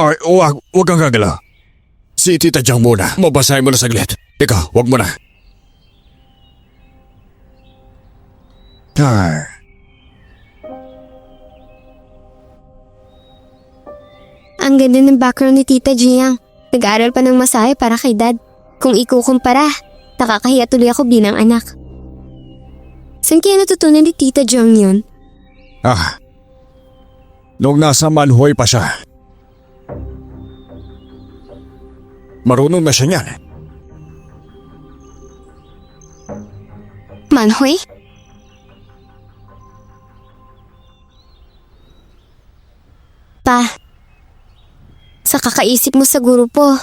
Ay, wag, wag kang gagalaw. Si Tita Jang muna. Mabasahin mo na saglit. Ikaw, wag mo na. Ay. Ang ganda ng background ni Tita Jiang. Nag-aaral pa ng masahe para kay dad. Kung ikukumpara, nakakahiya tuloy ako bilang anak. Saan kaya natutunan ni Tita Jiang yun? Ah. Nung nasa Manhoy pa siya. Marunong na siya niyan. Manhoy? Pa, sa kakaisip mo sa grupo,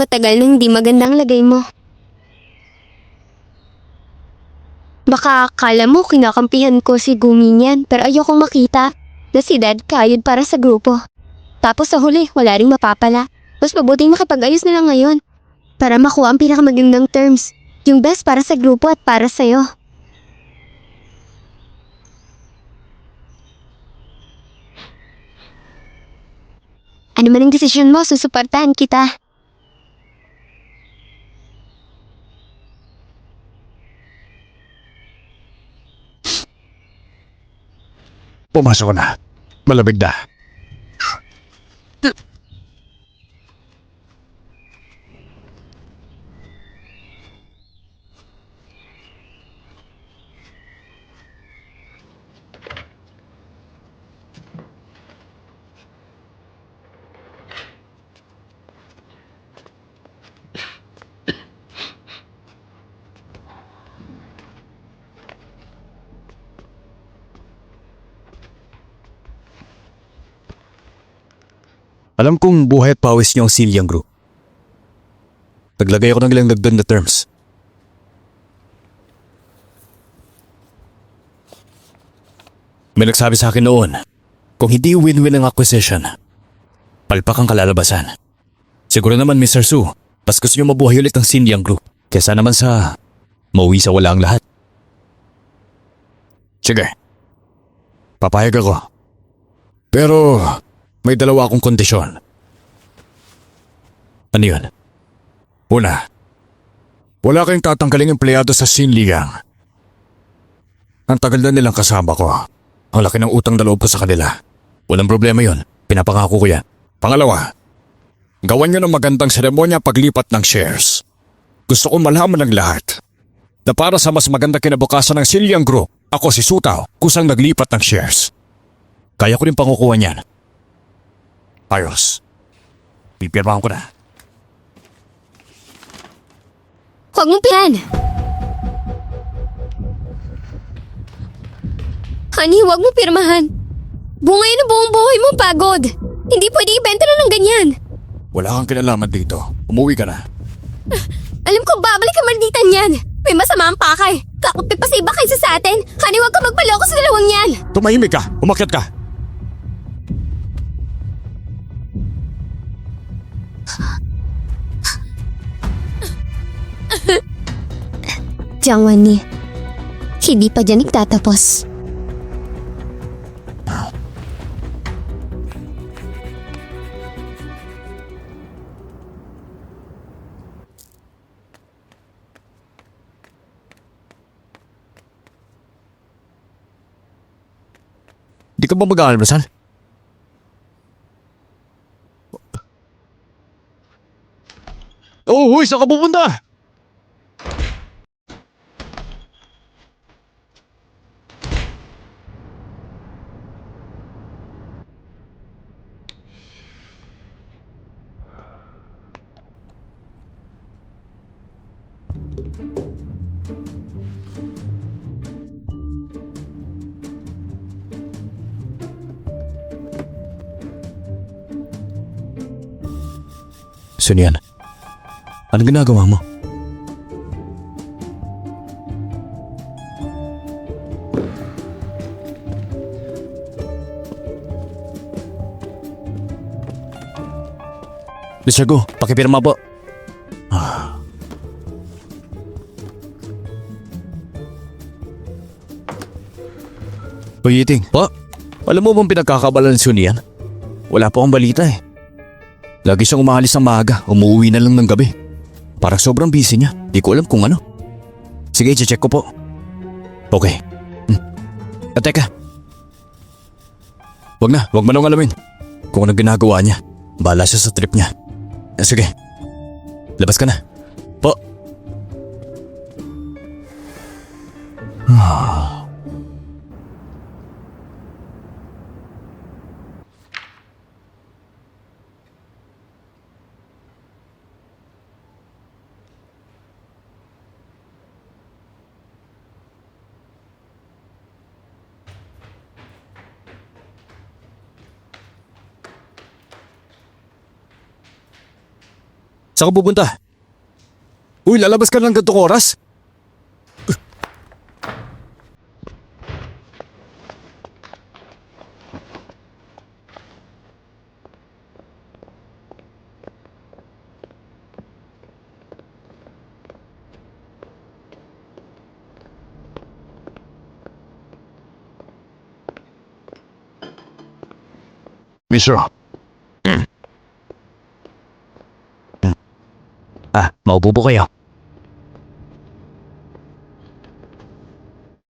matagal nang hindi magandang lagay mo. Baka akala mo kinakampihan ko si Gumi niyan pero ayokong makita na si Dad kayod para sa grupo. Tapos sa huli, wala ring mapapala. Mas mabuting makipag-ayos na lang ngayon para makuha ang pinakamagandang terms. Yung best para sa grupo at para sa'yo. Ano man ang desisyon mo, susuportahan kita. Pumasok na. Malamig na. Alam kong buhay at pawis niyo ang Siliang Group. Naglagay ako ng ilang dagdag na terms. May nagsabi sa akin noon, kung hindi win-win ang acquisition, palpak ang kalalabasan. Siguro naman Mr. Su, mas gusto niyo mabuhay ulit ang Siliang Group kesa naman sa mauwi sa wala ang lahat. Sige, papayag ako. Pero may dalawa akong kondisyon. Ano yun? Una, wala kayong tatanggaling empleyado sa Sinliang. Ang tagal na nilang kasama ko. Ang laki ng utang na loob sa kanila. Walang problema yon. Pinapangako ko yan. Pangalawa, gawan nyo ng magandang seremonya paglipat ng shares. Gusto ko malaman ng lahat na para sa mas maganda kinabukasan ng Siliang Group, ako si Sutaw kusang naglipat ng shares. Kaya ko rin pangukuha niyan. Ayos. Pipirmahan ko na. Huwag mong pihan! Honey, huwag mo pirmahan. Bunga yun ang buong buhay mo, pagod. Hindi pwede ibenta na ng ganyan. Wala kang kinalaman dito. Umuwi ka na. Alam ko, babalik ka malditan yan. May masama ang pakay. Kakampi pa sa iba kaysa sa atin. Honey, huwag ka magpaloko sa dalawang yan. Tumahimik ka! Umakyat ka! Jiang Wanni, hindi pa dyan nagtatapos. Di ka ba mag-aalmasal? Oh, huy! Saan ka pupunta? Sunyan, anong ginagawa mo? Mr. Go, pakipirma po. Uy, Iting. Po? Alam mo bang pinagkakabalan si Unian? Wala pa akong balita eh. Lagi siyang umaalis ng maaga, umuwi na lang ng gabi. Parang sobrang busy niya. Di ko alam kung ano. Sige, check ko po. Okay. Hmm. At teka. Wag na, wag mo nang alamin. Kung ano ginagawa niya. Bala siya sa trip niya. Ah, sige. Labas ka na. Po. Saan ka pupunta? Uy, lalabas ka ng gantong oras? Mister. Ah, maupo po kayo.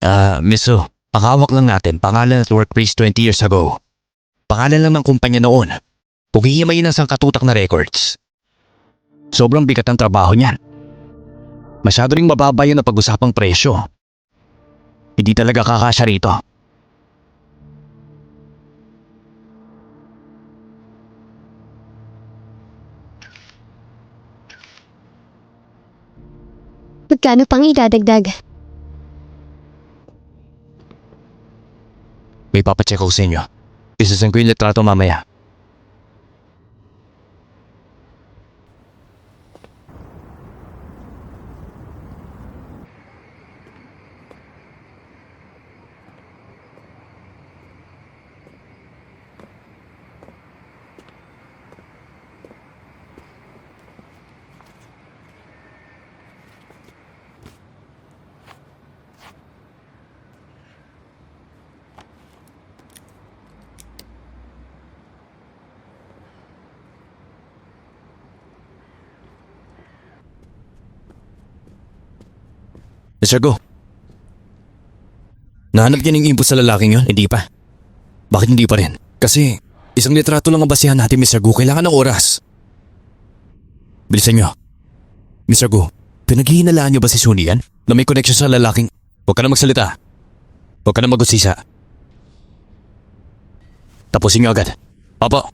Ah, Miso, ang hawak lang natin, pangalan at workplace 20 years ago. Pangalan lang ng kumpanya noon. Paghihimayin ng sangkatutak na records. Sobrang bigat ang trabaho niyan. Masyado ring mababa yun na pag-usapang presyo. Hindi talaga kakasya rito. Magkano pang idadagdag? May papacheck ako sa inyo. Isasan ko yung litrato mamaya. Mr. Go. Nahanap niya ng impulse sa lalaking yon? Hindi pa. Bakit hindi pa rin? Kasi isang litrato lang ang basihan natin, Mr. Go. Kailangan ng oras. Bilisan niyo. Mr. Go, pinaghihinalaan niyo ba si Suni yan? Na may connection sa lalaking... Huwag ka na magsalita. Huwag ka na magusisa. Tapusin niyo agad. Opo.